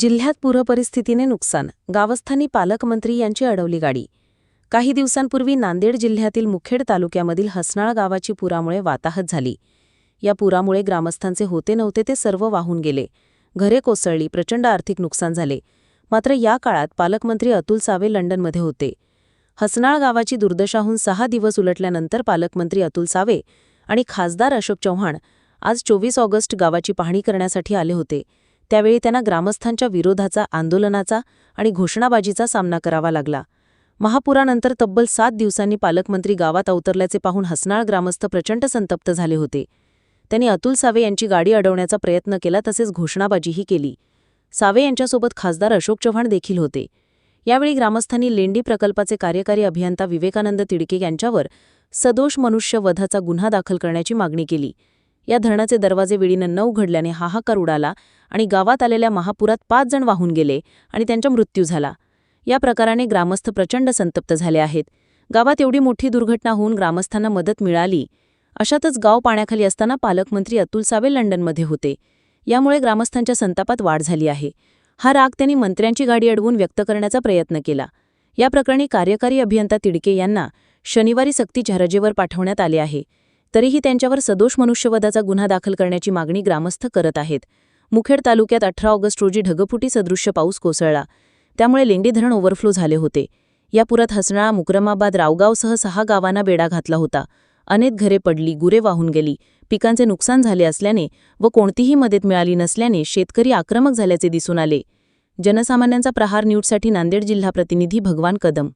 जिल्ह्यात पूरपरिस्थितीने नुकसान गावस्थानी पालकमंत्री यांची अडवली गाडी. काही दिवसांपूर्वी नांदेड जिल्ह्यातील मुखेड तालुक्यामधील हसनाळ गावाची पुरामुळे वाताहत झाली. या पुरामुळे ग्रामस्थांचे होते नव्हते ते सर्व वाहून गेले. घरे कोसळली प्रचंड आर्थिक नुकसान झाले. मात्र या काळात पालकमंत्री अतुल सावे लंडनमध्ये होते. हसनाळ गावाची दुर्दशाहून सहा दिवस उलटल्यानंतर पालकमंत्री अतुल सावे आणि खासदार अशोक चव्हाण आज चोवीस ऑगस्ट गावाची पाहणी करण्यासाठी आले होते. त्यावेळी त्यांना ग्रामस्थांच्या विरोधाचा आंदोलनाचा आणि घोषणाबाजीचा सामना करावा लागला. महापुरानंतर तब्बल सात दिवसांनी पालकमंत्री गावात अवतरल्याचे पाहून हसनाळ ग्रामस्थ प्रचंड संतप्त झाले होते. त्यांनी अतुल सावे यांची गाडी अडवण्याचा प्रयत्न केला तसेच घोषणाबाजीही केली. सावे यांच्यासोबत खासदार अशोक चव्हाण देखील होते. यावेळी ग्रामस्थांनी लेंडी प्रकल्पाचे कार्यकारी अभियंता विवेकानंद तिडके यांच्यावर सदोष मनुष्य वधाचा गुन्हा दाखल करण्याची मागणी केली. या धरणाचे दरवाजे वेळीनं न उघडल्याने हाहाकार उडाला आणि गावात आलेल्या महापुरात पाच जण वाहून गेले आणि त्यांचा मृत्यू झाला. या प्रकाराने ग्रामस्थ प्रचंड संतप्त झाले आहेत. गावात एवढी मोठी दुर्घटना होऊन ग्रामस्थांना मदत मिळाली. अशातच गाव पाण्याखाली असताना पालकमंत्री अतुल सावे लंडनमध्ये होते. यामुळे ग्रामस्थांच्या संतापात वाढ झाली आहे. हा राग त्यांनी मंत्र्यांची गाडी अडवून व्यक्त करण्याचा प्रयत्न केला. या प्रकरणी कार्यकारी अभियंता तिडके यांना शनिवारी सक्तीच्या रजेवर पाठवण्यात आले आहे. तरीही त्यांच्यावर सदोष मनुष्यवधाचा गुन्हा दाखल करण्याची मागणी ग्रामस्थ करत आहेत. मुखेड तालुक्यात अठरा ऑगस्ट रोजी ढगफुटी सदृश्य पाऊस कोसळला. त्यामुळे लेंडी धरण ओव्हरफ्लो झाले होते. या पुरात हसणाळा मुक्रमाबाद रावगावसह सहा गावांना बेडा घातला होता. अनेक घरे पडली गुरे वाहून गेली. पिकांचे नुकसान झाले असल्याने व कोणतीही मदत मिळाली नसल्याने शेतकरी आक्रमक झाल्याचे दिसून आले. जनसामान्यांचा प्रहार न्यूजसाठी नांदेड जिल्हा प्रतिनिधी भगवान कदम.